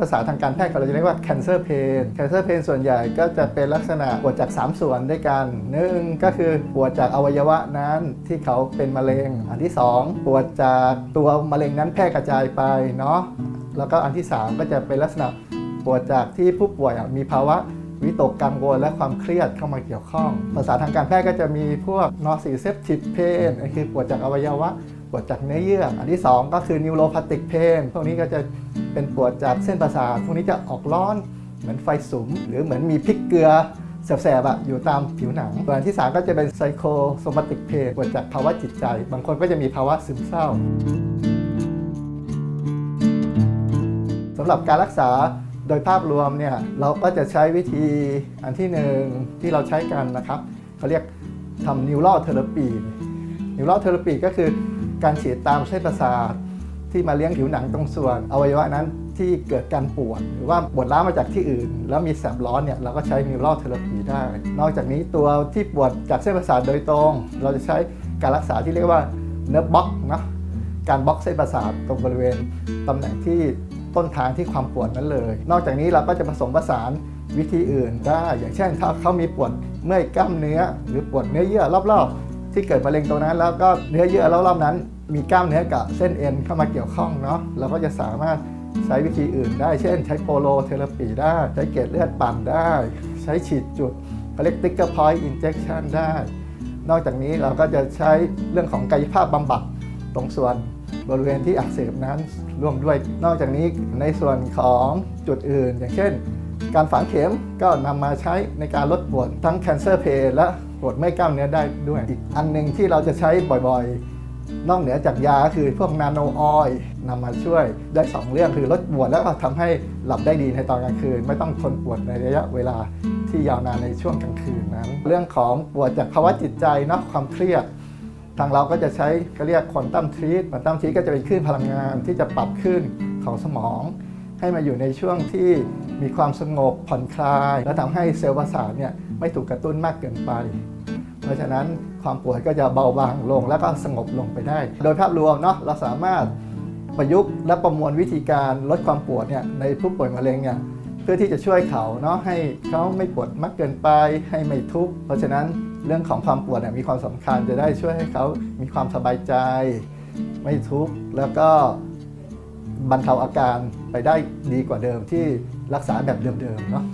ภาษาทางการแพทย์เราจะเรียกว่า cancer pain cancer pain ส่วนใหญ่ก็จะเป็นลักษณะปวดจาก 3 ส่วนด้วยกันหนึ่งก็คือปวดจากอวัยวะนั้นที่เขาเป็นมะเร็ง อันที่ 2 ปวดจากตัวมะเร็งนั้นแพร่กระจายไปเนาะแล้วก็อันที่ 3 ก็จะเป็นลักษณะปวดจากที่ผู้ป่วยมีภาวะวิตกกังวลและความเครียดเข้ามาเกี่ยวข้อง ภาษาทางการแพทย์ก็จะมีพวกนอสีเซปติเพนคือปวดจากอวัยวะ ปวดจากเนื้อเยื่ออันที่ 2 ก็คือนิวโรพาติกเพนพวกนี้ก็จะเป็นปวดจากเส้นประสาทพวกนี้จะออกร้อนเหมือนไฟสุม หรือเหมือนมีพริกเกลือแสบๆอะอยู่ตามผิวหนังส่วนอันที่ 3 ก็จะเป็นไซโคโซมาติกเพนปวดจากภาวะจิตใจ บางคนก็จะมีภาวะซึมเศร้าสำหรับการรักษาโดยภาพรวมเนี่ยเราก็จะใช้วิธีอันที่หนึ่งที่เราใช้กันนะครับเขาเรียกทำนิวโรเทอราปีนิวโรเทอราปีก็คือ การฉีดตามเส้นประสาทที่มาเลี้ยงผิวหนังตรงส่วนอวัยวะนั้นที่เกิดการปวด หรือว่าปวดร้าวมาจากที่อื่น แล้วมีแสบร้อนเนี่ยเราก็ใช้นิวโรเทอราปีได้ นอกจากนี้ตัวที่ปวดจากเส้นประสาทโดยตรง เราจะใช้การรักษาที่เรียกว่าเนื้อบล็อกนะการบล็อกเส้นประสาทตรงบริเวณตำแหน่งที่ต้นทางที่ความปวดนั้นเลย นอกจากนี้เราก็จะผสมผสานวิธีอื่นได้ อย่างเช่นถ้าเขามีปวดเมื่อยกล้ามเนื้อ หรือปวดเนื้อเยื่อรอบๆ ที่เกิดมะเร็งตรงนั้น แล้วก็เนื้อเยื่อรอบๆนั้น มีกล้ามเนื้อกับเส้นเอ็นเข้ามาเกี่ยวข้องเนาะเราก็จะสามารถใช้วิธีอื่นได้ เช่น ใช้โปโลเทอราปีได้ ใช้เกล็ดเลือดปั่นได้ ใช้ฉีดจุดเขาเรียกติ๊กเกอร์พอยต์อินเจคชันได้ นอกจากนี้เราก็จะใช้เรื่องของกายภาพบำบัดตรงส่วนบริเวณที่อักเสบนั้นร่วมด้วย นอกจากนี้ในส่วนของจุดอื่น อย่างเช่น การฝังเข็มก็นำมาใช้ในการลดปวดทั้ง cancer pain และ ปวดไม่กล้ามเนื้อได้ด้วย อีกอันหนึ่งที่เราจะใช้บ่อยๆ นอกเหนือจากยาคือพวกนาโนออยล์นำมาช่วยได้ 2 เรื่องคือลดปวดแล้วก็ทำให้หลับได้ดีในตอนกลางคืน ไม่ต้องทนปวดในระยะเวลาที่ยาวนานในช่วงกลางคืนนั้น เรื่องของปวดจากภาวะจิตใจเนาะความเครียดทางเราก็จะใช้ก็เรียกควอนตัมทรีตควอนตัมทรีตก็จะเป็นคลื่นพลังงานที่จะปรับคลื่นของสมอง ให้มาอยู่ในช่วงที่มีความสงบผ่อนคลาย และทำให้เซลล์ประสาทเนี่ย ไม่ถูกกระตุ้นมากเกินไป เพราะฉะนั้นความปวดก็จะเบาบางลงแล้วก็สงบลงไปได้ โดยภาพรวมเนาะเราสามารถประยุกต์และประมวลวิธีการลดความปวดเนี่ยในผู้ป่วยมะเร็งเนี่ยเพื่อที่จะช่วยเขาเนาะให้เขาไม่ปวดมากเกินไปให้ไม่ทุกข์เพราะฉะนั้นเรื่องของความปวดเนี่ยมีความสำคัญจะได้ช่วยให้เขามีความสบายใจ ไม่ทุกข์แล้วก็บรรเทาอาการไปได้ดีกว่าเดิมที่รักษาแบบเดิมๆเนาะ